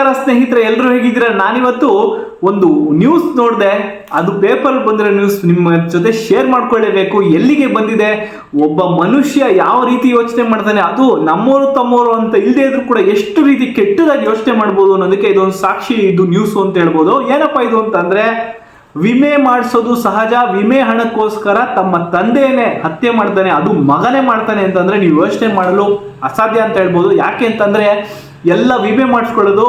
ನಮಸ್ಕಾರ ಸ್ನೇಹಿತರೆ ಎಲ್ಲರೂ ಹೇಗಿದ್ದೀರಾ? ನಾನಿವತ್ತು ಒಂದು ನ್ಯೂಸ್ ನೋಡಿದೆ. ಅದು ಪೇಪರ್ ಬಂದಿರೋ ನ್ಯೂಸ್ ನಿಮ್ಮ ಜೊತೆ ಶೇರ್ ಮಾಡ್ಕೊಳ್ಳೇಬೇಕು. ಎಲ್ಲಿಗೆ ಬಂದಿದೆ? ಒಬ್ಬ ಮನುಷ್ಯ ಯಾವ ರೀತಿ ಯೋಚನೆ ಮಾಡ್ತಾನೆ? ಅದು ನಮ್ಮವರು ತಮ್ಮವರು ಅಂತ ಇಲ್ಲದೆ ಇದ್ರೂ ಕೂಡ ಎಷ್ಟು ರೀತಿ ಕೆಟ್ಟದಾಗಿ ಯೋಚನೆ ಮಾಡ್ಬೋದು ಅನ್ನೋದಕ್ಕೆ ಇದೊಂದು ಸಾಕ್ಷಿ, ಇದು ನ್ಯೂಸ್ ಅಂತ ಹೇಳ್ಬೋದು. ಏನಪ್ಪಾ ಇದು ಅಂತಂದ್ರೆ, ವಿಮೆ ಮಾಡಿಸೋದು ಸಹಜ. ವಿಮೆ ಹಣಕ್ಕೋಸ್ಕರ ತಮ್ಮ ತಂದೆಯೇ ಹತ್ಯೆ ಮಾಡ್ತಾನೆ. ಅದು ಮಗನೇ ಮಾಡ್ತಾನೆ ಅಂತಂದ್ರೆ ನೀವು ಯೋಚನೆ ಮಾಡಲು ಅಸಾಧ್ಯ ಅಂತ ಹೇಳ್ಬೋದು. ಯಾಕೆ ಅಂತಂದ್ರೆ ಎಲ್ಲ ವಿಮೆ ಮಾಡಿಸ್ಕೊಳ್ಳೋದು.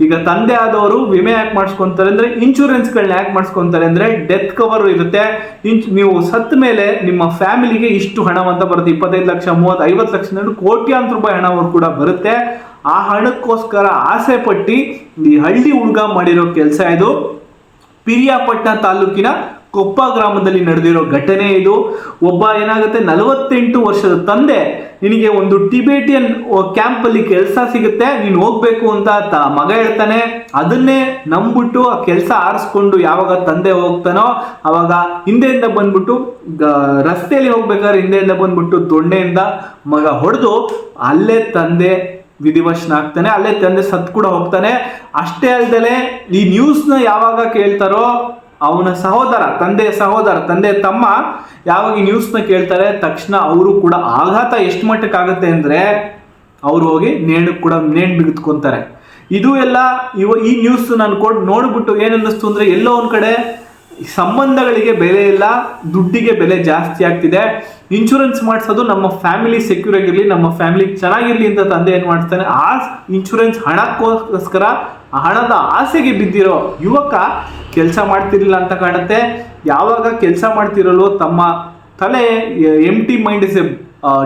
ಈಗ ತಂದೆ ಆದವರು ವಿಮೆ ಯಾಕೆ ಮಾಡಿಸ್ಕೊಂತಾರೆ ಅಂದ್ರೆ ಇನ್ಶೂರೆನ್ಸ್ಗಳನ್ನ ಯಾಕೆ ಮಾಡಿಸ್ಕೊಂತಾರೆ ಅಂದ್ರೆ ಡೆತ್ ಕವರ್ ಇರುತ್ತೆ. ನೀವು ಸತ್ತ ಮೇಲೆ ನಿಮ್ಮ ಫ್ಯಾಮಿಲಿಗೆ ಇಷ್ಟು ಹಣ ಅಂತ ಬರುತ್ತೆ. ಇಪ್ಪತ್ತೈದು ಲಕ್ಷ ಮೂವತ್ತು ಐವತ್ತು ಲಕ್ಷ ಕೋಟ್ಯಾಂತರ ರೂಪಾಯಿ ಹಣವರು ಕೂಡ ಬರುತ್ತೆ. ಆ ಹಣಕ್ಕೋಸ್ಕರ ಆಸೆ ಪಟ್ಟಿ ಈ ಹಳ್ಳಿ ಹುಡುಗ ಮಾಡಿರೋ ಕೆಲಸ ಇದು. ಪಿರಿಯಾಪಟ್ಟಣ ತಾಲೂಕಿನ ಕೊಪ್ಪ ಗ್ರಾಮದಲ್ಲಿ ನಡೆದಿರೋ ಘಟನೆ ಇದು. ಒಬ್ಬ ಏನಾಗುತ್ತೆ, ನಲವತ್ತೆಂಟು ವರ್ಷದ ತಂದೆ, ನಿನಗೆ ಒಂದು ಟಿಬೇಟಿಯನ್ ಕ್ಯಾಂಪ್ ಅಲ್ಲಿ ಕೆಲಸ ಸಿಗುತ್ತೆ, ನೀನು ಹೋಗ್ಬೇಕು ಅಂತ ತ ಮಗ ಹೇಳ್ತಾನೆ. ಅದನ್ನೇ ನಂಬಿಟ್ಟು ಆ ಕೆಲಸ ಆರಿಸ್ಕೊಂಡು ಯಾವಾಗ ತಂದೆ ಹೋಗ್ತಾನೋ, ಅವಾಗ ಹಿಂದೆಯಿಂದ ಬಂದ್ಬಿಟ್ಟು ರಸ್ತೆಯಲ್ಲಿ ಹೋಗ್ಬೇಕಾದ್ರೆ ಹಿಂದೆಯಿಂದ ಬಂದ್ಬಿಟ್ಟು ದೊಣ್ಣೆಯಿಂದ ಮಗ ಹೊಡೆದು ಅಲ್ಲೇ ತಂದೆ ವಿಧಿವಶನ ಆಗ್ತಾನೆ. ಅಲ್ಲೇ ತಂದೆ ಸತ್ ಕೂಡ ಹೋಗ್ತಾನೆ. ಅಷ್ಟೇ ಅಲ್ದಲೆ ಈ ನ್ಯೂಸ್ನ ಯಾವಾಗ ಕೇಳ್ತಾರೋ ಅವನ ಸಹೋದರ ತಂದೆ ಸಹೋದರ ತಂದೆ ತಮ್ಮ ಯಾವಾಗ ಈ ನ್ಯೂಸ್ನ ಕೇಳ್ತಾರೆ, ತಕ್ಷಣ ಅವರು ಕೂಡ ಆಘಾತ ಎಷ್ಟು ಮಟ್ಟಕ್ಕೆ ಆಗುತ್ತೆ ಅವರು ಹೋಗಿ ನೇಣು ಕೂಡ ನೇಣು ಬಿಗಿದ್ಕೊಂತಾರೆ ಇದು ಎಲ್ಲ ಇವ ಈ ನ್ಯೂಸ್ ನಾನು ಕೊಡ್ ನೋಡ್ಬಿಟ್ಟು ಏನನ್ನಿಸ್ತು ಅಂದ್ರೆ ಎಲ್ಲೋ ಒಂದು ಕಡೆ ಸಂಬಂಧಗಳಿಗೆ ಬೆಲೆ ಇಲ್ಲ, ದುಡ್ಡಿಗೆ ಬೆಲೆ ಜಾಸ್ತಿ ಆಗ್ತಿದೆ. ಇನ್ಶೂರೆನ್ಸ್ ಮಾಡಿಸೋದು ನಮ್ಮ ಫ್ಯಾಮಿಲಿ ಸೆಕ್ಯೂರ್ ಆಗಿರಲಿ, ನಮ್ಮ ಫ್ಯಾಮಿಲಿ ಚೆನ್ನಾಗಿರಲಿ ಅಂತ ತಂದೆ ಏನು ಮಾಡ್ತಾನೆ, ಆ ಇನ್ಶೂರೆನ್ಸ್ ಹಣಕ್ಕೋಸ್ಕರ ಹಣದ ಆಸೆಗೆ ಬಿದ್ದಿರೋ ಯುವಕ ಕೆಲಸ ಮಾಡ್ತಿರಲಿಲ್ಲ ಅಂತ ಕಾಣುತ್ತೆ. ಯಾವಾಗ ಕೆಲಸ ಮಾಡ್ತಿರಲು ತಮ್ಮ ತಲೆ empty mind is a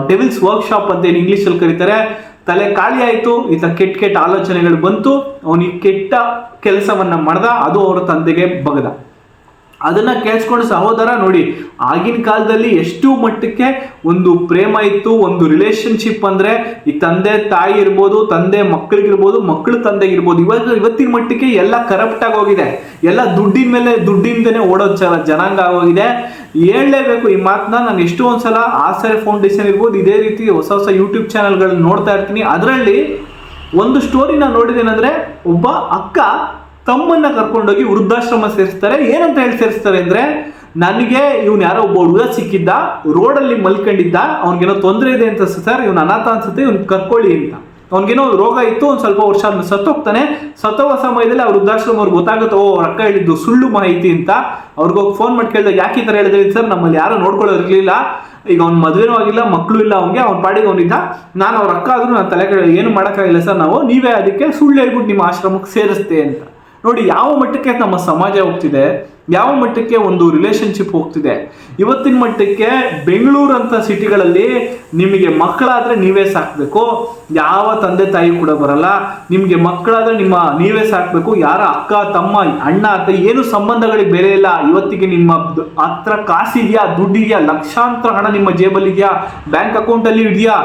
devil's workshop ಅಂತ ಏನು ಇಂಗ್ಲೀಷಲ್ಲಿ ಕರೀತಾರೆ. ತಲೆ ಖಾಲಿ ಆಯಿತು ಈತ ಕೆಟ್ಟ ಕೆಟ್ಟ ಆಲೋಚನೆಗಳು ಬಂತು. ಅವನಿಗೆ ಕೆಟ್ಟ ಕೆಲಸವನ್ನ ಮಾಡ್ದ, ಅದು ಅವರ ತಂದೆಗೆ ಬಗದ. ಅದನ್ನ ಕೇಳಿಸ್ಕೊಂಡು ಸಹೋದರ, ನೋಡಿ, ಆಗಿನ ಕಾಲದಲ್ಲಿ ಎಷ್ಟು ಮಟ್ಟಕ್ಕೆ ಒಂದು ಪ್ರೇಮ ಇತ್ತು, ಒಂದು ರಿಲೇಶನ್ಶಿಪ್ ಅಂದ್ರೆ ಈ ತಂದೆ ತಾಯಿ ಇರ್ಬೋದು, ತಂದೆ ಮಕ್ಕಳಿಗಿರ್ಬೋದು, ಮಕ್ಕಳು ತಂದೆಗಿರ್ಬೋದು ಇವಾಗ ಇವತ್ತಿನ ಮಟ್ಟಕ್ಕೆ ಎಲ್ಲ ಕರಪ್ಟ್ ಹೋಗಿದೆ. ಎಲ್ಲ ದುಡ್ಡಿನ ಮೇಲೆ ದುಡ್ಡಿಂದನೇ ಓಡೋ ಜನ, ಜನಾಂಗ ಆಗೋಗಿದೆ ಹೇಳಲೇಬೇಕು ಈ ಮಾತನ್ನ, ನಾನು ಎಷ್ಟೋ ಒಂದ್ಸಲ ಆಸರೆ ಫೌಂಡೇಶನ್ ಇರ್ಬೋದು, ಇದೇ ರೀತಿ ಹೊಸ ಹೊಸ ಯೂಟ್ಯೂಬ್ ಚಾನಲ್ಗಳನ್ನ ನೋಡ್ತಾ ಇರ್ತೀನಿ. ಅದರಲ್ಲಿ ಒಂದು ಸ್ಟೋರಿ ನಾನು ನೋಡಿದೇನಂದ್ರೆ ಒಬ್ಬ ಅಕ್ಕ ತಮ್ಮನ್ನ ಕರ್ಕೊಂಡೋಗಿ ವೃದ್ಧಾಶ್ರಮ ಸೇರಿಸ್ತಾರೆ. ಏನಂತ ಹೇಳಿ ಸೇರಿಸ್ತಾರೆ ಅಂದ್ರೆ, ನನಗೆ ಇವ್ನು ಯಾರೋ ಒಬ್ಬ ಹುಡುಗ ಸಿಕ್ಕಿದ್ದ, ರೋಡಲ್ಲಿ ಮಲ್ಕೊಂಡಿದ್ದ, ಅವ್ನಿಗೇನೋ ತೊಂದರೆ ಇದೆ ಅಂತ ಸರ್, ಇವ್ನು ಅನಾಥ ಅನ್ಸುತ್ತೆ, ಇವ್ನು ಕರ್ಕೊಳ್ಳಿ ಅಂತ. ಅವ್ನಿಗೇನೋ ರೋಗ ಇತ್ತು, ಒಂದು ಸ್ವಲ್ಪ ವರ್ಷ ಆದ್ಮೇಲೆ ಸತ್ತೋಗ್ತಾನೆ. ಸತ್ತೋಗೋ ಸಮಯದಲ್ಲಿ ಅವ್ರ ವೃದ್ಧಾಶ್ರಮ ಅವ್ರಿಗೆ ಗೊತ್ತಾಗುತ್ತೆ, ಓ ಅವ್ರ ಅಕ್ಕ ಹೇಳಿದ್ದು ಸುಳ್ಳು ಮಾಹಿತಿ ಅಂತ. ಅವ್ರಿಗೋಗಿ ಫೋನ್ ಮಾಡಿ ಕೇಳಿದಾಗ ಯಾಕೆ ಈ ಥರ ಹೇಳಿದ್ರೆ ಸರ್? ನಮ್ಮಲ್ಲಿ ಯಾರು ನೋಡ್ಕೊಳ್ಳೋ ಇರಲಿಲ್ಲ. ಈಗ ಅವ್ನ ಮದುವೆನೂ ಆಗಿಲ್ಲ ಮಕ್ಕಳು ಇಲ್ಲ, ಅವ್ನಿಗೆ ಅವ್ನ ಪಾಡಿಗೆ ಅವನಿದ್ದ ನಾನು ಅವ್ರ ಅಕ್ಕ ಆದ್ರೂ ನಾನು ತಲೆ ಏನು ಮಾಡೋಕ್ಕಾಗಿಲ್ಲ ಸರ್ ನಾವು. ನೀವೇ ಅದಕ್ಕೆ ಸುಳ್ಳು ಹೇಳ್ಬಿಟ್ಟು ನಿಮ್ಮ ಆಶ್ರಮಕ್ಕೆ ಸೇರಿಸ್ತೆ ಅಂತ. ನೋಡಿ, ಯಾವ ಮಟ್ಟಕ್ಕೆ ನಮ್ಮ ಸಮಾಜ ಹೋಗ್ತಿದೆ, ಯಾವ ಮಟ್ಟಕ್ಕೆ ಒಂದು ರಿಲೇಶನ್ಶಿಪ್ ಹೋಗ್ತಿದೆ? ಇವತ್ತಿನ ಮಟ್ಟಕ್ಕೆ ಬೆಂಗಳೂರು ಅಂತ ಸಿಟಿಗಳಲ್ಲಿ ನಿಮಗೆ ಮಕ್ಕಳಾದ್ರೆ ನೀವೇ ಸಾಕಬೇಕು. ಯಾವ ತಂದೆ ತಾಯಿ ಕೂಡ ಬರಲ್ಲ. ನಿಮಗೆ ಮಕ್ಕಳಾದ್ರೆ ನಿಮ್ಮ, ನೀವೇ ಸಾಕಬೇಕು. ಯಾರ ಅಕ್ಕ, ತಮ್ಮ, ಅಣ್ಣ ಅಂತ ಏನು ಸಂಬಂಧಗಳಿಗೆ ಬೇರೆ ಇಲ್ಲ. ಇವತ್ತಿಗೆ ನಿಮ್ಮ ಹತ್ರ ಕಾಸಿದೆಯಾ, ದುಡ್ಡಿದೆಯಾ, ಲಕ್ಷಾಂತರ ಹಣ ನಿಮ್ಮ ಜೇಬಲ್ಲಿ ಇದೆಯಾ ಬ್ಯಾಂಕ್ ಅಕೌಂಟ್ ಅಲ್ಲಿ ಇದೆಯಾ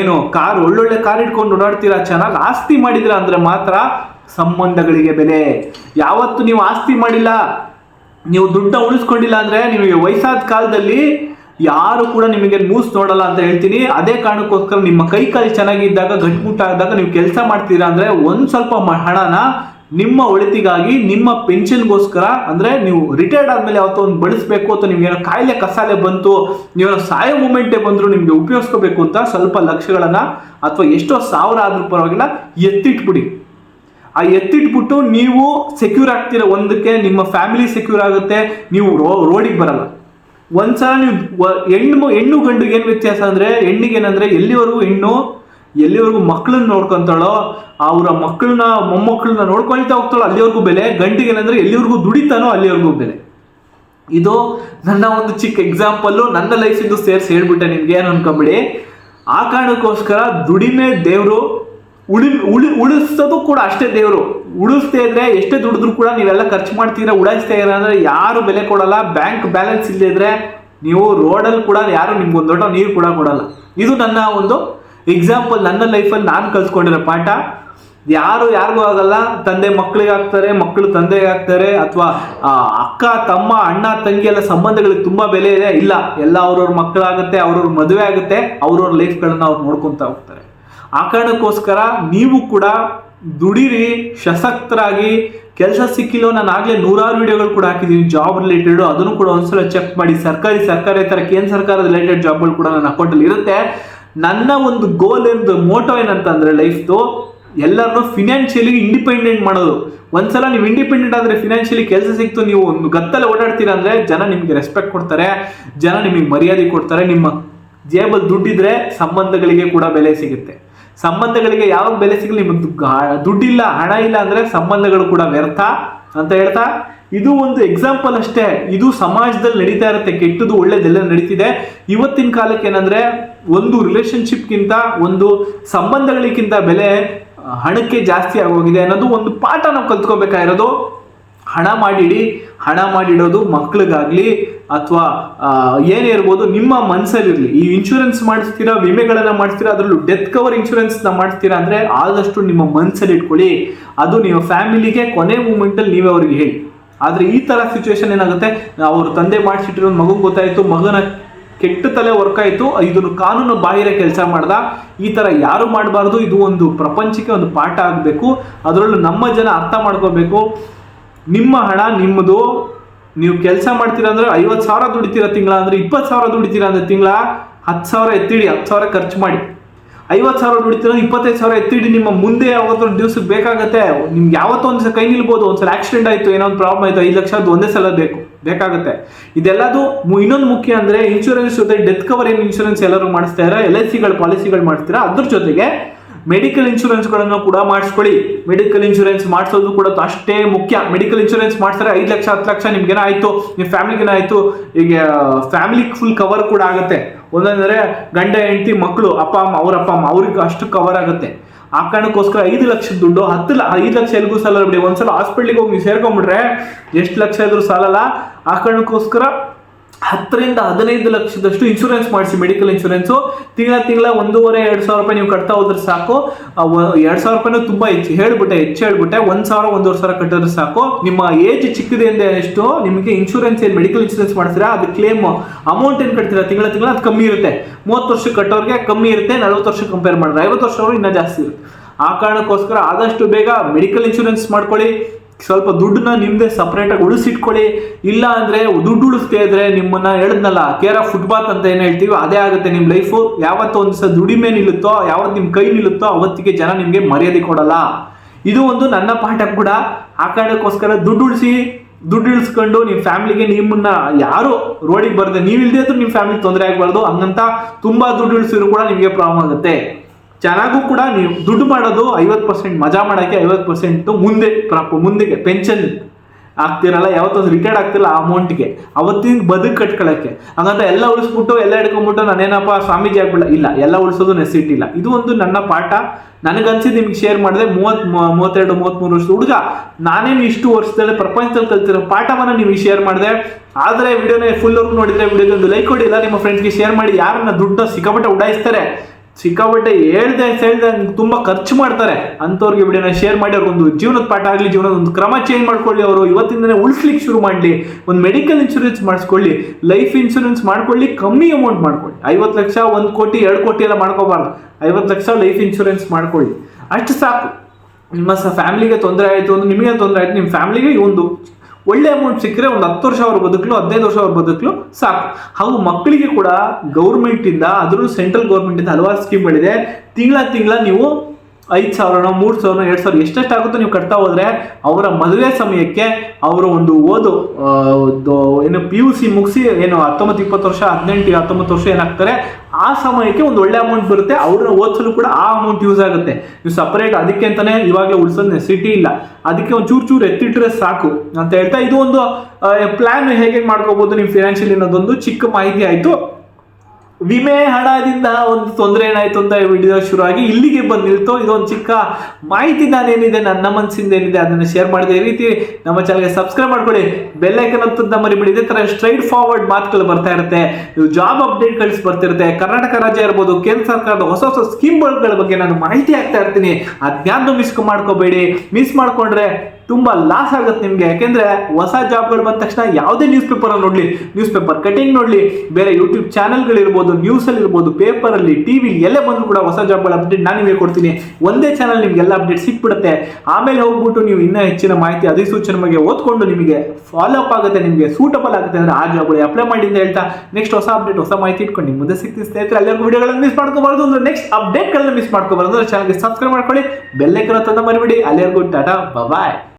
ಏನು ಕಾರ್, ಒಳ್ಳೊಳ್ಳೆ ಕಾರ್ ಇಟ್ಕೊಂಡು ಓಡಾಡ್ತೀರಾ, ಚೆನ್ನಾಗಿ ಆಸ್ತಿ ಮಾಡಿದಿರಾ ಅಂದ್ರೆ ಮಾತ್ರ ಸಂಬಂಧಗಳಿಗೆ ಬೆಲೆ. ಯಾವತ್ತು ನೀವು ಆಸ್ತಿ ಮಾಡಿಲ್ಲ, ನೀವು ದುಡ್ಡ ಉಳಿಸ್ಕೊಂಡಿಲ್ಲ ಅಂದ್ರೆ ನಿಮಗೆ ವಯಸ್ಸಾದ ಕಾಲದಲ್ಲಿ ಯಾರು ಕೂಡ ನಿಮಗೆ ಮೂಸ್ ನೋಡಲ್ಲ ಅಂತ ಹೇಳ್ತೀನಿ. ಅದೇ ಕಾರಣಕ್ಕೋಸ್ಕರ ನಿಮ್ಮ ಕೈ ಕಾಲು ಚೆನ್ನಾಗಿದ್ದಾಗ ಗಟ್ಟಿಮುಟ್ಟಾದಾಗ ನೀವು ಕೆಲಸ ಮಾಡ್ತೀರಾ ಅಂದ್ರೆ ಒಂದು ಸ್ವಲ್ಪ ಹಣನ ನಿಮ್ಮ ಒಳಿತಿಗಾಗಿ, ನಿಮ್ಮ ಪೆನ್ಷನ್ಗೋಸ್ಕರ ಅಂದ್ರೆ ನೀವು ರಿಟೈರ್ಡ್ ಆದಮೇಲೆ ಯಾವತ್ತೋ ಒಂದು ಬಳಸಬೇಕು ಅಥವಾ ನಿಮ್ಗೆ ಏನೋ ಕಾಯಿಲೆ ಕಸಾಲೆ ಬಂತು, ನೀವೇನೋ ಸಾಯೋ ಮೂಮೆಂಟೇ ಬಂದರೂ ನಿಮಗೆ ಉಪಯೋಗಿಸ್ಕೋಬೇಕು ಅಂತ ಸ್ವಲ್ಪ ಲಕ್ಷಗಳನ್ನ ಅಥವಾ ಎಷ್ಟೋ ಸಾವಿರ ಆದರೂ ಪರವಾಗಿಲ್ಲ, ಎತ್ತಿಟ್ಬಿಡಿ. ಆ ಎತ್ತಿಟ್ಬಿಟ್ಟು ನೀವು ಸೆಕ್ಯೂರ್ ಆಗ್ತೀರ ಒಂದಕ್ಕೆ, ನಿಮ್ಮ ಫ್ಯಾಮಿಲಿ ಸೆಕ್ಯೂರ್ ಆಗುತ್ತೆ, ನೀವು ರೋ ರೋಡಿಗೆ ಬರಲ್ಲ. ಒಂದ್ಸಲ ನೀವು ಹೆಣ್ಣು ಹೆಣ್ಣು ಗಂಡು ಏನು ವ್ಯತ್ಯಾಸ ಅಂದರೆ, ಹೆಣ್ಣಿಗೆ ಏನಂದ್ರೆ, ಎಲ್ಲಿವರೆಗೂ ಹೆಣ್ಣು, ಎಲ್ಲಿವರೆಗೂ ಮಕ್ಕಳನ್ನ ನೋಡ್ಕೊಂತಾಳೋ, ಅವರ ಮಕ್ಕಳನ್ನ ಮೊಮ್ಮಕ್ಕಳನ್ನ ನೋಡ್ಕೊಳ್ತಾ ಹೋಗ್ತಾಳೋ, ಅಲ್ಲಿವರೆಗೂ ಬೆಲೆ. ಗಂಡಿಗೆ ಏನಂದ್ರೆ, ಎಲ್ಲಿವರೆಗೂ ದುಡಿತಾನೋ, ಅಲ್ಲಿವರೆಗೂ ಬೆಲೆ. ಇದು ನನ್ನ ಒಂದು ಚಿಕ್ಕ ಎಕ್ಸಾಂಪಲ್ಲು ನನ್ನ ಲೈಫಿಂದು ಸೇರಿಸಿ ಹೇಳ್ಬಿಟ್ಟೆ ನಿಮ್ಗೆ, ಏನು ಅನ್ಕೊಂಬಿಡಿ. ಆ ಕಾರಣಕ್ಕೋಸ್ಕರ ದುಡಿಮೆ ದೇವರು ಉಳಿ ಉಳಿ, ಉಳಿಸೋದು ಕೂಡ ಅಷ್ಟೇ ದೇವರು. ಉಳಿಸ್ದೇ ಇದ್ರೆ ಎಷ್ಟೇ ದುಡಿದ್ರು ಕೂಡ ನೀವೆಲ್ಲ ಖರ್ಚು ಮಾಡ್ತೀರಾ ಉಡಾಯಿಸ್ತಾ ಇರ ಅಂದ್ರೆ ಯಾರು ಬೆಲೆ ಕೊಡಲ್ಲ, ಬ್ಯಾಂಕ್ ಬ್ಯಾಲೆನ್ಸ್ ಇಲ್ಲದೆ ಇದ್ರೆ ನೀವು ರೋಡಲ್ಲಿ ಕೂಡ ಯಾರು ನಿಮ್ಗೆ ಒಂದು ದೊಡ್ಡ ನೀರು ಕೂಡ ಕೊಡಲ್ಲ. ಇದು ನನ್ನ ಒಂದು ಎಕ್ಸಾಂಪಲ್ ನನ್ನ ಲೈಫಲ್ಲಿ ನಾನು ಕಲ್ತ್ಕೊಂಡಿರೋ ಪಾಠ. ಯಾರು ಯಾರಿಗೂ ಆಗಲ್ಲ, ತಂದೆ ಮಕ್ಕಳಿಗೆ ಆಗ್ತಾರೆ ಮಕ್ಕಳು ತಂದೆಗೆ ಆಗ್ತಾರೆ, ಅಥವಾ ಅಕ್ಕ, ತಮ್ಮ, ಅಣ್ಣ, ತಂಗಿ ಎಲ್ಲ ಸಂಬಂಧಗಳಿಗೆ ತುಂಬಾ ಬೆಲೆ ಇದೆ. ಇಲ್ಲ, ಎಲ್ಲ ಅವ್ರವ್ರ ಮಕ್ಕಳಾಗುತ್ತೆ, ಅವ್ರವ್ರ ಮದುವೆ ಆಗುತ್ತೆ, ಅವ್ರವ್ರ ಲೈಫ್ಗಳನ್ನ ಅವ್ರು ನೋಡ್ಕೊತಾ ಹೋಗ್ತಾರೆ. ಆ ಕಾರಣಕ್ಕೋಸ್ಕರ ನೀವು ಕೂಡ ದುಡಿರಿ, ಸಶಕ್ತರಾಗಿ. ಕೆಲಸ ಸಿಕ್ಕಿಲ್ಲ, ನಾನು ಆಗಲೇ ನೂರಾರು ವಿಡಿಯೋಗಳು ಕೂಡ ಹಾಕಿದ್ದೀನಿ ಜಾಬ್ ರಿಲೇಟೆಡ್ ಅದನ್ನು ಕೂಡ ಒಂದ್ಸಲ ಚೆಕ್ ಮಾಡಿ, ಸರ್ಕಾರಿ ಸರ್ಕಾರಿ ಥರ ಕೇಂದ್ರ ಸರ್ಕಾರದ ರಿಲೇಟೆಡ್ ಜಾಬ್ಗಳು ಕೂಡ ನನ್ನ ಅಕೌಂಟಲ್ಲಿ ಇರುತ್ತೆ. ನನ್ನ ಒಂದು ಗೋಲ್ ಎಂದು ಮೋಟೋ ಏನಂತಂದ್ರೆ ಲೈಫ್ದು ಎಲ್ಲರನ್ನೂ ಫಿನಾನ್ಷಿಯಲಿ ಇಂಡಿಪೆಂಡೆಂಟ್ ಮಾಡೋದು. ಒಂದ್ಸಲ ನೀವು ಇಂಡಿಪೆಂಡೆಂಟ್ ಆದರೆ ಫಿನಾನ್ಷಿಯಲಿ ಕೆಲಸ ಸಿಕ್ತು, ನೀವು ಒಂದು ಗತ್ತಲ್ಲಿ ಓಡಾಡ್ತೀರಾ ಅಂದ್ರೆ ಜನ ನಿಮಗೆ ರೆಸ್ಪೆಕ್ಟ್ ಕೊಡ್ತಾರೆ, ಜನ ನಿಮಗೆ ಮರ್ಯಾದೆ ಕೊಡ್ತಾರೆ, ನಿಮ್ಮ ಜೇಬಲ್ ದುಡ್ಡಿದ್ರೆ ಸಂಬಂಧಗಳಿಗೆ ಕೂಡ ಬೆಲೆ ಸಿಗುತ್ತೆ. ಸಂಬಂಧಗಳಿಗೆ ಯಾವಾಗ ಬೆಲೆ ಸಿಗಲಿ ನಿಮಗೆ ದುಡ್ಡಿಲ್ಲ, ಹಣ ಇಲ್ಲ ಅಂದ್ರೆ ಸಂಬಂಧಗಳು ಕೂಡ ವ್ಯರ್ಥ ಅಂತ ಹೇಳ್ತಾ, ಇದು ಒಂದು ಎಕ್ಸಾಂಪಲ್ ಅಷ್ಟೇ. ಇದು ಸಮಾಜದಲ್ಲಿ ನಡೀತಾ ಇರುತ್ತೆ, ಕೆಟ್ಟದ್ದು ಒಳ್ಳೇದೆಲ್ಲ ನಡೀತಿದೆ. ಇವತ್ತಿನ ಕಾಲಕ್ಕೆ ಏನಂದ್ರೆ, ಒಂದು ರಿಲೇಶನ್ಶಿಪ್ಗಿಂತ ಒಂದು ಸಂಬಂಧಗಳಿಗಿಂತ ಬೆಲೆ ಹಣಕ್ಕೆ ಜಾಸ್ತಿ ಆಗೋಗಿದೆ ಅನ್ನೋದು ಒಂದು ಪಾಠ ನಾವು ಕಲ್ತ್ಕೋಬೇಕಾಗಿರೋದು. ಹಣ ಮಾಡಿಡಿ, ಹಣ ಮಾಡಿಡೋದು ಮಕ್ಳಿಗಾಗ್ಲಿ ಅಥವಾ ಏನೇ ಇರ್ಬೋದು ನಿಮ್ಮ ಮನಸ್ಸಲ್ಲಿರಲಿ ಈ ಇನ್ಶೂರೆನ್ಸ್ ಮಾಡಿಸ್ತೀರಾ, ವಿಮೆಗಳನ್ನ ಮಾಡಿಸ್ತೀರಾ, ಅದರಲ್ಲೂ ಡೆತ್ ಕವರ್ ಇನ್ಶೂರೆನ್ಸ್ನ ಅಂದರೆ ಆದಷ್ಟು ನಿಮ್ಮ ಮನಸ್ಸಲ್ಲಿ ಇಟ್ಕೊಳ್ಳಿ ಅದು ನಿಮ್ಮ ಫ್ಯಾಮಿಲಿಗೆ ಕೊನೆ ಮೂಮೆಂಟಲ್ಲಿ ನೀವೇ ಅವ್ರಿಗೆ ಹೇಳಿ. ಆದ್ರೆ ಈ ತರ ಸಿಚುವೇಶನ್ ಏನಾಗುತ್ತೆ? ಅವ್ರ ತಂದೆ ಮಾಡಿಸಿಟ್ಟಿರೋ ಮಗು ಗೊತ್ತಾಯಿತು, ಮಗನ ಕೆಟ್ಟ ತಲೆ ವರ್ಕ್ ಆಯ್ತು ಇದನ್ನು ಕಾನೂನು ಬಾಹಿರ ಕೆಲಸ ಮಾಡ್ದ. ಈ ತರ ಯಾರು ಮಾಡಬಾರ್ದು? ಇದು ಒಂದು ಪ್ರಪಂಚಕ್ಕೆ ಒಂದು ಪಾಠ ಆಗಬೇಕು. ಅದರಲ್ಲೂ ನಮ್ಮ ಜನ ಅರ್ಥ ಮಾಡ್ಕೋಬೇಕು. ನಿಮ್ಮ ಹಣ ನಿಮ್ಮದು. ನೀವು ಕೆಲಸ ಮಾಡ್ತೀರಾ ಅಂದ್ರೆ ಐವತ್ತು ಸಾವಿರ ದುಡಿತೀರ ತಿಂಗಳ ಅಂದ್ರೆ ಇಪ್ಪತ್ತು ಸಾವಿರ ದುಡಿತೀರ ಅಂದ್ರೆ ತಿಂಗಳ, ಹತ್ತು ಸಾವಿರ ಎತ್ತಿಡಿ, ಹತ್ತು ಸಾವಿರ ಖರ್ಚು ಮಾಡಿ. ಐವತ್ತು ಸಾವಿರ ದುಡಿತೀರ ಇಪ್ಪತ್ತೈದು ಸಾವಿರ ಎತ್ತಿಡಿ, ನಿಮ್ಮ ಮುಂದೆ ಯಾವತ್ತೊಂದು ದಿವ್ಸಕ್ಕೆ ಬೇಕಾಗತ್ತೆ. ನಿಮ್ಗೆ ಯಾವತ್ತೋ ಒಂದು ಕೈ ನಿಲ್ಬೋದು, ಒಂದ್ಸಲ ಆಕ್ಸಿಡೆಂಟ್ ಆಯ್ತು, ಏನೋ ಒಂದು ಪ್ರಾಬ್ಲಮ್ ಆಯ್ತು, ಐದು ಲಕ್ಷ ಅದು ಒಂದೇ ಸಲ ಬೇಕು, ಬೇಕಾಗುತ್ತೆ. ಇದೆಲ್ಲದು ಇನ್ನೊಂದು ಮುಖ್ಯ ಅಂದ್ರೆ ಇನ್ಶೂರೆನ್ಸ್ ಜೊತೆ ಡೆತ್ ಕವರ್ ಏನು ಇನ್ಶೂರೆನ್ಸ್ ಎಲ್ಲರೂ ಮಾಡಿಸ್ತಾ ಇದ್ದಾರೆ ಎಲ್ ಐ ಸಿಗಳು ಪಾಲಿಸಿಗಳು ಮಾಡ್ತೀರಾ ಅದ್ರ ಜೊತೆಗೆ ಮೆಡಿಕಲ್ ಇನ್ಶೂರೆನ್ಸ್ಗಳನ್ನು ಕೂಡ ಮಾಡಿಸ್ಕೊಳ್ಳಿ. ಮೆಡಿಕಲ್ ಇನ್ಶೂರೆನ್ಸ್ ಮಾಡಿಸೋದು ಕೂಡ ಅಷ್ಟೇ ಮುಖ್ಯ. ಮೆಡಿಕಲ್ ಇನ್ಶೂರೆನ್ಸ್ ಮಾಡಿಸ್ತಾರೆ ಐದು ಲಕ್ಷ, ಹತ್ತು ಲಕ್ಷ ನಿಮ್ಗೇನೋ ಆಯ್ತು ನಿಮ್ಮ ಫ್ಯಾಮಿಲಿಗೇನಾಯಿತು ಈಗ ಫ್ಯಾಮಿಲಿ ಫುಲ್ ಕವರ್ ಕೂಡ ಆಗುತ್ತೆ. ಒಂದಂದ್ರೆ ಗಂಡ, ಹೆಂಡತಿ ಮಕ್ಕಳು ಅಪ್ಪ, ಅಮ್ಮ, ಅವ್ರ ಅಪ್ಪ, ಅಮ್ಮ, ಅವ್ರಿಗೆ ಅಷ್ಟು ಕವರ್ ಆಗುತ್ತೆ. ಆ ಕಾರಣಕ್ಕೋಸ್ಕರ ಐದು ಲಕ್ಷದ ದುಡ್ಡು, ಹತ್ತು ಐದು ಲಕ್ಷ ಎಲ್ಗೂ ಸಾಲ ಬಿಡಿ. ಒಂದ್ಸಲ ಹಾಸ್ಪಿಟ್ಲಿಗೆ ಹೋಗಿ ನೀವು ಸೇರ್ಕೊಂಡ್ಬಿಟ್ರೆ ಎಷ್ಟು ಲಕ್ಷ ಇದ್ರೂ ಸಾಲಲ್ಲ. ಆ ಕಾರಣಕ್ಕೋಸ್ಕರ ಹತ್ತರಿಂದ ಹದಿನೈದು ಲಕ್ಷದಷ್ಟು ಇನ್ಶೂರೆನ್ಸ್ ಮಾಡಿಸಿ ಮೆಡಿಕಲ್ ಇನ್ಶೂರೆನ್ಸು ತಿಂಗಳ ತಿಂಗಳ ಒಂದೂವರೆ, ಎರಡು ಸಾವಿರ ರೂಪಾಯಿ ನೀವು ಕಟ್ತಾ ಹೋದ್ರೆ ಸಾಕು. ಎರಡು ಸಾವಿರ ರೂಪಾಯಿನೂ ತುಂಬ ಹೆಚ್ಚು. ಹೇಳ್ಬಿಟ್ಟೆ ಹೆಚ್ಚು ಹೇಳ್ಬಿಟ್ಟೆ. ಒಂದು ಸಾವಿರ, ಒಂದೂವರೆ ಸಾವಿರ ಕಟ್ಟಿದ್ರೆ ಸಾಕು. ನಿಮ್ಮ ಏಜ್ ಚಿಕ್ಕದೆ ಅಂದ್ರೆ ಎಷ್ಟು, ನಿಮಗೆ ಇನ್ಶೂರೆನ್ಸ್ ಏನು ಮೆಡಿಕಲ್ ಇನ್ಶೂರೆನ್ಸ್ ಮಾಡಿಸಿದ್ರೆ ಅದು ಕ್ಲೇಮ್ ಅಮೌಂಟ್ ಏನು ಕಟ್ತೀರಾ? ತಿಂಗಳ ತಿಂಗಳ ಅದು ಕಮ್ಮಿ ಇರುತ್ತೆ. ಮೂವತ್ತು ವರ್ಷಕ್ಕೆ ಕಟ್ಟೋರಿಗೆ ಕಮ್ಮಿ ಇರುತ್ತೆ, ನಲ್ವತ್ತು ವರ್ಷಕ್ಕೆ ಕಂಪೇರ್ ಮಾಡಿದ್ರೆ. ಐವತ್ತು ವರ್ಷ ಅವರು ಇನ್ನೂ ಜಾಸ್ತಿ ಇರುತ್ತೆ. ಆ ಕಾರಣಕ್ಕೋಸ್ಕರ ಆದಷ್ಟು ಬೇಗ ಮೆಡಿಕಲ್ ಇನ್ಶೂರೆನ್ಸ್ ಮಾಡ್ಕೊಳ್ಳಿ. ಸ್ವಲ್ಪ ದುಡ್ಡನ್ನ ನಿಮ್ದೇ ಸಪ್ರೇಟಾಗಿ ಉಳಿಸಿಟ್ಕೊಳ್ಳಿ. ಇಲ್ಲ ಅಂದ್ರೆ ದುಡ್ಡು ಉಳಿಸ್ತಾ ಇದ್ರೆ ನಿಮ್ಮನ್ನ ಹೇಳಿದ್ನಲ್ಲ ಕೇರ್ ಆಫ್ ಫುಟ್ಬಾತ್ ಅಂತ ಏನು ಹೇಳ್ತೀವಿ, ಅದೇ ಆಗುತ್ತೆ ನಿಮ್ಮ ಲೈಫು ಯಾವತ್ತು ಒಂದು ದುಡಿಮೆ ನಿಲ್ಲುತ್ತೋ, ಯಾವತ್ತು ನಿಮ್ಮ ಕೈ ನಿಲ್ಲುತ್ತೋ, ಅವತ್ತಿಗೆ ಜನ ನಿಮಗೆ ಮರ್ಯಾದೆ ಕೊಡಲ್ಲ. ಇದು ಒಂದು ನನ್ನ ಪಾಠ ಕೂಡ. ಆ ಕಾರಣಕ್ಕೋಸ್ಕರ ದುಡ್ಡು ಉಳಿಸಿ, ದುಡ್ಡು ಇಳಿಸ್ಕೊಂಡು ನಿಮ್ಮ ಫ್ಯಾಮಿಲಿಗೆ ನಿಮ್ಮನ್ನ ಯಾರು ರೋಡಿಗೆ ಬರದೆ ನೀವು ಇಲ್ದೇ ಇದ್ರೂ ನಿಮ್ಮ ಫ್ಯಾಮಿಲಿ ತೊಂದರೆ ಆಗಬಾರ್ದು. ಹಂಗಂತ ತುಂಬಾ ದುಡ್ಡು ಇಳಿಸಿದ್ರು ಕೂಡ ನಿಮಗೆ ಪ್ರಾಬ್ಲಮ್ ಆಗುತ್ತೆ. ಚೆನ್ನಾಗೂ ಕೂಡ ನೀವು ದುಡ್ಡು ಮಾಡೋದು ಐವತ್ತು ಪರ್ಸೆಂಟ್ ಮಜಾ ಮಾಡೋಕ್ಕೆ ಐವತ್ತು ಪರ್ಸೆಂಟು ಮುಂದೆ ಪ್ರಾಪ ಮುಂದೆಗೆ ಪೆನ್ಷನ್ ಆಗ್ತಿರಲ್ಲ ಯಾವತ್ತೊಂದು ರಿಟೈರ್ಡ್ ಆಗ್ತಿಲ್ಲ ಆ ಅಮೌಂಟ್ಗೆ ಅವತ್ತಿನ ಬದುಕು ಕಟ್ಕೊಳ್ಳೋಕ್ಕೆ ಹಾಗಂತ ಎಲ್ಲ ಉಳಿಸ್ಬಿಟ್ಟು, ಎಲ್ಲ ಹಿಡ್ಕೊಂಡ್ಬಿಟ್ಟು ನಾನೇನಪ್ಪ ಸ್ವಾಮೀಜಿ ಆಗ್ಬಿಡ ಇಲ್ಲ, ಎಲ್ಲ ಉಳಿಸೋದು ನೆಸಿಟಿ ಇಲ್ಲ. ಇದು ಒಂದು ನನ್ನ ಪಾಠ. ನನಗನ್ಸಿ ನಿಮ್ಗೆ ಶೇರ್ ಮಾಡಿದೆ ಮೂವತ್ ಮೂವತ್ತೆರಡು, ಮೂವತ್ತ್ಮೂರು ವರ್ಷದ ಹುಡುಗ, ನಾನೇನು ಇಷ್ಟು ವರ್ಷದಲ್ಲಿ ಪ್ರಪಂಚದಲ್ಲಿ ಕಲ್ತಿರೋ ಪಾಠವನ್ನು ನಿಮಗೆ ಶೇರ್ ಮಾಡಿದೆ. ಆದರೆ ವಿಡಿಯೋನೇ ಫುಲ್ ನೋಡಿದ್ರೆ ನೋಡಿದರೆ ವಿಡಿಯೋದೊಂದು ಲೈಕ್ ಕೊಡಿ. ಇಲ್ಲ, ನಿಮ್ಮ ಫ್ರೆಂಡ್ಸ್ಗೆ ಶೇರ್ ಮಾಡಿ. ಯಾರನ್ನ ದುಡ್ಡು ಸಿಕ್ಕಾಪಟ್ಟೆ ಉಡಾಯಿಸ್ತಾರೆ. ಸಿಕ್ಕಾಪಟ್ಟೆ ಹೇಳ್ದೆ ಹೇಳ್ದೆ ತುಂಬಾ ಖರ್ಚು ಮಾಡ್ತಾರೆ ಅಂಥವ್ರಿಗೆ ವಿಡಿಯೋನ ಶೇರ್ ಮಾಡಿ ಅವ್ರಿಗೊಂದು ಜೀವನದ ಪಾಠ ಆಗಲಿ, ಜೀವನದ ಒಂದು ಕ್ರಮ ಚೇಂಜ್ ಮಾಡ್ಕೊಳ್ಳಿ, ಅವರು ಇವತ್ತಿಂದನೇ ಉಳಿಸ್ಲಿಕ್ಕೆ ಶುರು ಮಾಡಲಿ, ಒಂದು ಮೆಡಿಕಲ್ ಇನ್ಶೂರೆನ್ಸ್ ಮಾಡಿಸ್ಕೊಳ್ಳಿ ಲೈಫ್ ಇನ್ಶೂರೆನ್ಸ್ ಮಾಡ್ಕೊಳ್ಳಿ, ಕಮ್ಮಿ ಅಮೌಂಟ್ ಮಾಡ್ಕೊಳ್ಳಿ. ಐವತ್ತು ಲಕ್ಷ, ಒಂದು ಕೋಟಿ, ಎರಡು ಕೋಟಿ ಎಲ್ಲ ಮಾಡ್ಕೋಬಾರ್ದು. ಐವತ್ತು ಲಕ್ಷ ಲೈಫ್ ಇನ್ಶೂರೆನ್ಸ್ ಮಾಡ್ಕೊಳ್ಳಿ. ಅಷ್ಟು ಸಾಕು. ನಿಮ್ಮ ಫ್ಯಾಮಿಲಿಗೆ ತೊಂದರೆ ಆಯಿತು ಅಂದ್ರೆ ನಿಮಗೆ ತೊಂದರೆ ಆಯಿತು, ನಿಮ್ಮ ಫ್ಯಾಮಿಲಿಗೆ ಒಂದು ಒಳ್ಳೆ ಅಮೌಂಟ್ ಸಿಕ್ಕರೆ ಒಂದು ಹತ್ತು ವರ್ಷ ಅವ್ರ ಬದುಕಲು, ಹದಿನೈದು ವರ್ಷ ಅವ್ರ ಬದುಕಲು, ಸಾಕು. ಹಾಗೂ ಮಕ್ಕಳಿಗೆ ಕೂಡ ಗೌರ್ಮೆಂಟಿಂದ ಅದರಲ್ಲೂ ಸೆಂಟ್ರಲ್ ಗೌರ್ಮೆಂಟಿಂದ ಹಲವಾರು ಸ್ಕೀಮ್ಗಳಿದೆ ತಿಂಗಳ ತಿಂಗಳ ನೀವು ಐದು ಸಾವಿರನೋ, ಮೂರು ಸಾವಿರನೋ, ಎರಡು ಸಾವಿರ ಎಷ್ಟೆಷ್ಟು ಆಗುತ್ತೋ ನೀವು ಕಟ್ತಾ ಹೋದ್ರೆ ಅವರ ಮದುವೆ ಸಮಯಕ್ಕೆ ಅವರ ಒಂದು ಓದು ಏನು ಪಿ ಯು ಸಿ ಮುಗಿಸಿ, ಏನು ಹತ್ತೊಂಬತ್ತು, ಇಪ್ಪತ್ತು ವರ್ಷ, ಹದಿನೆಂಟು, ಹತ್ತೊಂಬತ್ತು ವರ್ಷ ಏನಾಗ್ತಾರೆ? ಆ ಸಮಯಕ್ಕೆ ಒಂದು ಒಳ್ಳೆ ಅಮೌಂಟ್ ಬರುತ್ತೆ, ಅವ್ರನ್ನ ಓದಿಸಲು ಕೂಡ ಆ ಅಮೌಂಟ್ ಯೂಸ್ ಆಗುತ್ತೆ. ನೀವು ಸಪರೇಟ್ ಅದಕ್ಕೆ ಅಂತಾನೆ ಇವಾಗಲೇ ಉಳಿಸೋದು ನೆಸಿಟಿ ಇಲ್ಲ. ಅದಕ್ಕೆ ಒಂದು ಚೂರು ಚೂರು ಎತ್ತಿಟ್ರೆ ಸಾಕು. ಅಂತ ಹೇಳ್ತಾ, ಇದು ಒಂದು ಪ್ಲಾನ್ ಹೇಗೆ ಮಾಡ್ಕೋಬಹುದು ನಿಮ್ಮ ಫಿನಾನ್ಷಿಯಲ್ ಅನ್ನೋದೊಂದು ಚಿಕ್ಕ ಮಾಹಿತಿ ಆಯ್ತು. ವಿಮೆ ಹಣದಿಂದ ಒಂದು ತೊಂದರೆ ಏನಾಯ್ತು ಅಂತ ವಿಡಿಯೋ ಶುರುವಾಗಿ ಇಲ್ಲಿಗೆ ಬಂದು ನಿಲ್ತು. ಇದೊಂದು ಚಿಕ್ಕ ಮಾಹಿತಿ ನಾನೇನಿದೆ, ನನ್ನ ಮನಸ್ಸಿಂದ ಏನಿದೆ ಅದನ್ನು ಶೇರ್ ಮಾಡಿದೆ. ಈ ರೀತಿ ನಮ್ಮ ಚಾನಲ್ಗೆ ಸಬ್ಸ್ಕ್ರೈಬ್ ಮಾಡ್ಕೊಳ್ಳಿ. ಬೆಲ್ ಐಕನ್ ಅಂತ ಮರಿಬಿಡಿ. ಇದೇ ಥರ ಸ್ಟ್ರೈಟ್ ಫಾರ್ವರ್ಡ್ ಮಾತುಗಳು ಬರ್ತಾ ಇರುತ್ತೆ. ಜಾಬ್ ಅಪ್ಡೇಟ್ ಕಳಿಸಿ ಬರ್ತಿರುತ್ತೆ. ಕರ್ನಾಟಕ ರಾಜ್ಯ ಇರ್ಬೋದು, ಕೇಂದ್ರ ಸರ್ಕಾರದ ಹೊಸ ಹೊಸ ಸ್ಕೀಮ್ಗಳ ಬಗ್ಗೆ ನಾನು ಮಾಹಿತಿ ಆಗ್ತಾ ಇರ್ತೀನಿ. ಅದ್ಯಾವ್ದು ಮಿಸ್ ಮಾಡ್ಕೋಬೇಡಿ. ಮಿಸ್ ಮಾಡ್ಕೊಂಡ್ರೆ ತುಂಬಾ ಲಾಸ್ ಆಗುತ್ತೆ ನಿಮ್ಗೆ. ಯಾಕೆಂದ್ರೆ ಹೊಸ ಜಾಬ್ಗಳು ಬಂದ ತಕ್ಷಣ ಯಾವುದೇ ನ್ಯೂಸ್ ಪೇಪರ್ ನೋಡ್ಲಿ ನ್ಯೂಸ್ ಪೇಪರ್ ಕಟಿಂಗ್ ನೋಡ್ಲಿ, ಬೇರೆ ಯೂಟ್ಯೂಬ್ ಚಾನಲ್ಗಳಿರ್ಬೋದು ನ್ಯೂಸ್ ಅಲ್ಲಿ ಇರ್ಬೋದು ಪೇಪರ್ ಅಲ್ಲಿ ಟಿವಿ ಎಲ್ಲೇ ಬಂದ್ರು ಕೂಡ ಹೊಸ ಜಾಬ್ಗಳ ಅಪ್ಡೇಟ್ ನಾನು ನಿಮಗೆ ಕೊಡ್ತೀನಿ. ಒಂದೇ ಚಾನಲ್ ನಿಮ್ಗೆ ಎಲ್ಲ ಅಪ್ಡೇಟ್ ಸಿಕ್ಬಿಡುತ್ತೆ. ಆಮೇಲೆ ಹೋಗ್ಬಿಟ್ಟು ನೀವು ಇನ್ನೂ ಹೆಚ್ಚಿನ ಮಾಹಿತಿ, ಅಧಿಸೂಚನೆ ಬಗ್ಗೆ ಓದ್ಕೊಂಡು ನಿಮಗೆ ಫಾಲೋ ಅಪ್ ಆಗುತ್ತೆ, ನಿಮಗೆ ಸೂಟಬಲ್ ಆಗುತ್ತೆ ಅಂದ್ರೆ ಆ ಜಾಬ್ಗಳು ಅಪ್ಲೈ ಮಾಡಿ ಅಂತ ಹೇಳ್ತಾ ನೆಕ್ಸ್ಟ್ ಹೊಸ ಅಪ್ಡೇಟ್ ಹೊಸ ಮಾಹಿತಿ ಇಟ್ಕೊಂಡು ನಿಮ್ಮ ಮುಂದೆ ಸಿಕ್ತಿ ಸ್ನೇಹಿತರೆ. ಎಲ್ಲರಿಗೂ ವಿಡಿಯೋಗಳನ್ನು ಮಿಸ್ ಮಾಡ್ಕೋಬಾರ್ದು ಅಂದ್ರೆ ನೆಕ್ಸ್ಟ್ ಅಪ್ಡೇಟ್ಗಳನ್ನ ಮಿಸ್ ಮಾಡ್ಕೋಬಾರ್ದು ಅಂದ್ರೆ ಚಾನಲ್ಗೆ ಸಬ್ಸ್ಕ್ರೈಬ್ ಮಾಡ್ಕೊಳ್ಳಿ ತಂದ ಮರಿಬಿಡಿ ಅಲ್ಲಿವರೆಗೂ ಟಾಟಾ ಬಾಯ್